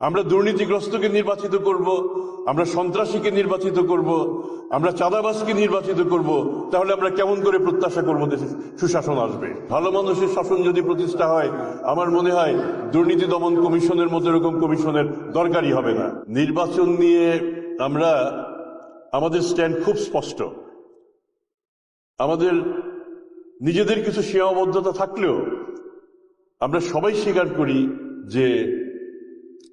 আমরা দুর্নীতিগ্রস্তকে নির্বাচিত করব, আমরা সন্ত্রাসীকে নির্বাচিত করব, আমরা চাঁদাবাসকে নির্বাচিত করব, তাহলে আমরা কেমন করে প্রত্যাশা করব দেশে সুশাসন আসবে? ভালো মানুষের শাসন যদি প্রতিষ্ঠা হয়, আমার মনে হয় দুর্নীতি দমন কমিশনের মতো এরকম কমিশনের দরকারই হবে না। নির্বাচন নিয়ে আমরা, আমাদের স্ট্যান্ড খুব স্পষ্ট। আমাদের নিজেদের কিছু সীমাবদ্ধতা থাকলেও আমরা সবাই স্বীকার করি যে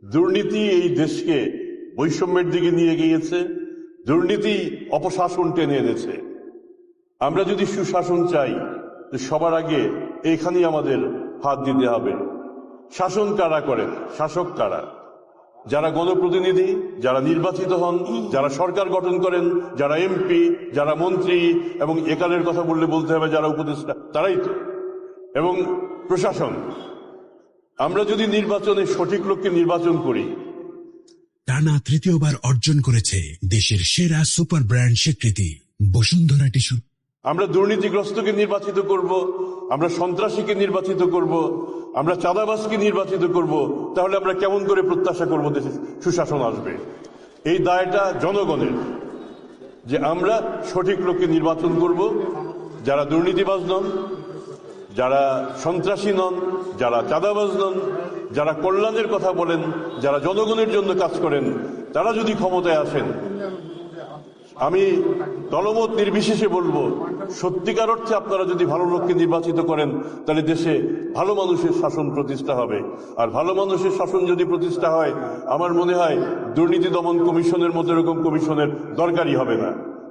দুর্নীতি এই দেশকে বৈষম্যের দিকে নিয়ে গিয়েছে, দুর্নীতি অপশাসন টেনে এনেছে। আমরা যদি সুশাসন চাই সবার আগে এইখানেই আমাদের হাত দিতে হবে। শাসন কারা করেন? শাসক কারা? যারা গণপ্রতিনিধি, যারা নির্বাচিত হন, যারা সরকার গঠন করেন, যারা এমপি, যারা মন্ত্রী, এবং একালের কথা বললে বলতে হবে যারা উপদেষ্টা, তারাই তো। এবং প্রশাসন। আমরা যদি নির্বাচনে সঠিক লোককে নির্বাচন করি। টানা তৃতীয়বার অর্জন করেছে দেশের সেরা সুপার ব্র্যান্ড স্বীকৃতি বসুন্ধরা টিস্যু। আমরা দুর্নীতিগ্রস্তকে নির্বাচিত করব আমরা সন্ত্রাসীকে নির্বাচিত করব আমরা চাঁদাবাজকে নির্বাচিত করব তাহলে আমরা কেমন করে প্রত্যাশা করব দেশে সুশাসন আসবে? এই দায়টা জনগণের যে আমরা সঠিক লোককে নির্বাচন করব যারা দুর্নীতিবাজ নন যারা সন্ত্রাসী নন, যারা চাঁদাবাজ নন, যারা কল্যাণের কথা বলেন, যারা জনগণের জন্য কাজ করেন, তারা যদি ক্ষমতায় আসেন, আমি দলমত নির্বিশেষে বলব, সত্যিকার অর্থে আপনারা যদি ভালো লোককে নির্বাচিত করেন, তাহলে দেশে ভালো মানুষের শাসন প্রতিষ্ঠা হবে। আর ভালো মানুষের শাসন যদি প্রতিষ্ঠা হয়, আমার মনে হয় দুর্নীতি দমন কমিশনের মতো এরকম কমিশনের দরকারই হবে না।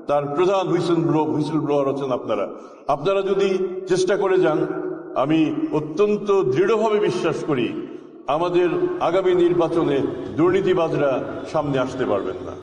তার প্রধান হুইসেল ব্লো হুইসেল ব্লোয়ার হচ্ছেন আপনারা। আপনারা যদি চেষ্টা করে যান, আমি অত্যন্ত দৃঢ়ভাবে বিশ্বাস করি, আমাদের আগামী নির্বাচনে দুর্নীতিবাজরা সামনে আসতে পারবেন না।